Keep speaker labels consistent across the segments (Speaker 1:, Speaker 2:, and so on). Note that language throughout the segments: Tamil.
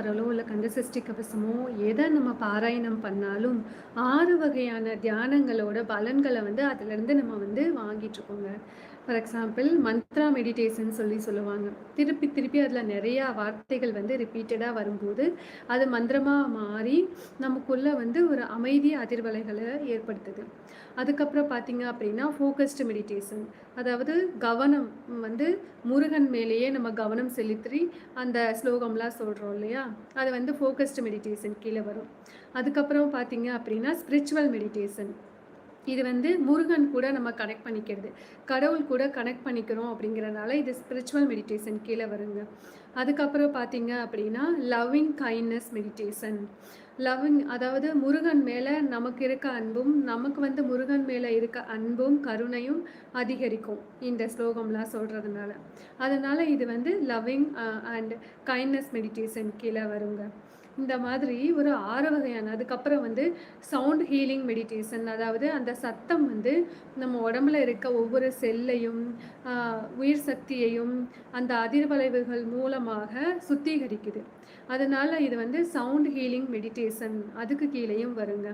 Speaker 1: தேவாரலோ இல்லை கந்தசஷ்டி கவசமோ எதை நம்ம பாராயணம் பண்ணாலும் ஆறு வகையான தியானங்களோட பலன்களை வந்து அதிலிருந்து நம்ம வந்து வாங்கிட்டுருக்கோங்க. ஃபார் எக்ஸாம்பிள் மந்த்ரா மெடிடேஷன் சொல்லி சொல்லுவாங்க. திருப்பி திருப்பி அதில் நிறையா வார்த்தைகள் வந்து ரிப்பீட்டடாக வரும்போது அது மந்திரமாக மாறி நமக்குள்ளே வந்து ஒரு அமைதி அதிர்வலைகளை ஏற்படுத்துது. அதுக்கப்புறம் பார்த்தீங்க அப்படின்னா ஃபோக்கஸ்டு மெடிடேஷன் அதாவது கவனம் வந்து முருகன் மேலேயே நம்ம கவனம் செலுத்தி அந்த ஸ்லோகம்லாம் சொல்கிறோம் இல்லையா? அது வந்து ஃபோக்கஸ்டு மெடிடேஷன் கீழே வரும். அதுக்கப்புறம் பார்த்தீங்க அப்படின்னா ஸ்பிரிச்சுவல் மெடிடேஷன் இது வந்து முருகன் கூட நம்ம கனெக்ட் பண்ணிக்கிறது. கடவுள் கூட கனெக்ட் பண்ணிக்கிறோம் அப்படிங்கிறனால இது ஸ்பிரிச்சுவல் மெடிடேஷன் கீழே வருங்க. அதுக்கப்புறம் பார்த்தீங்க அப்படின்னா லவ்விங் கைண்ட்னஸ் மெடிடேஷன் லவ்விங் அதாவது முருகன் மேலே நமக்கு இருக்க அன்பும் நமக்கு வந்து முருகன் மேலே இருக்க அன்பும் கருணையும் அதிகரிக்கும் இந்த ஸ்லோகம்லாம் சொல்கிறதுனால அதனால் இது வந்து லவ்விங் அண்ட் கைண்ட்னஸ் மெடிடேஷன் கீழே வருங்க. இந்த மாதிரி ஒரு ஆறு வகையான அதுக்கப்புறம் வந்து சவுண்ட் ஹீலிங் மெடிடேஷன் அதாவது அந்த சத்தம் வந்து நம்ம உடம்புல இருக்க ஒவ்வொரு செல்லையும் உயிர் சக்தியையும் அந்த அதிர்வளைவுகள் மூலமாக சுத்திகரிக்குது. அதனால் இது வந்து சவுண்ட் ஹீலிங் மெடிடேஷன் அதுக்கு கீழேயும் வருங்க.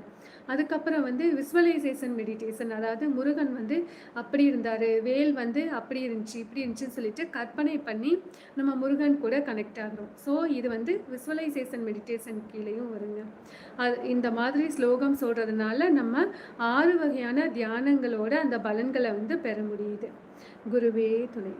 Speaker 1: அதுக்கப்புறம் வந்து விஸ்வலைசேஷன் மெடிடேஷன் அதாவது முருகன் வந்து அப்படி இருந்தார் வேல் வந்து அப்படி இருந்துச்சு இப்படி இருந்துச்சுன்னு சொல்லிட்டு கற்பனை பண்ணி நம்ம முருகன் கூட கனெக்ட் ஆகிறோம் ஸோ இது வந்து விஸ்வலைசேஷன் மெடிடேஷன் மெடிடேஷன் கீழேயும் வருங்க. அது இந்த மாதிரி ஸ்லோகம் சொல்கிறதுனால நம்ம ஆறு வகையான தியானங்களோட அந்த பலன்களை வந்து பெற முடியுது. குருவே துணை.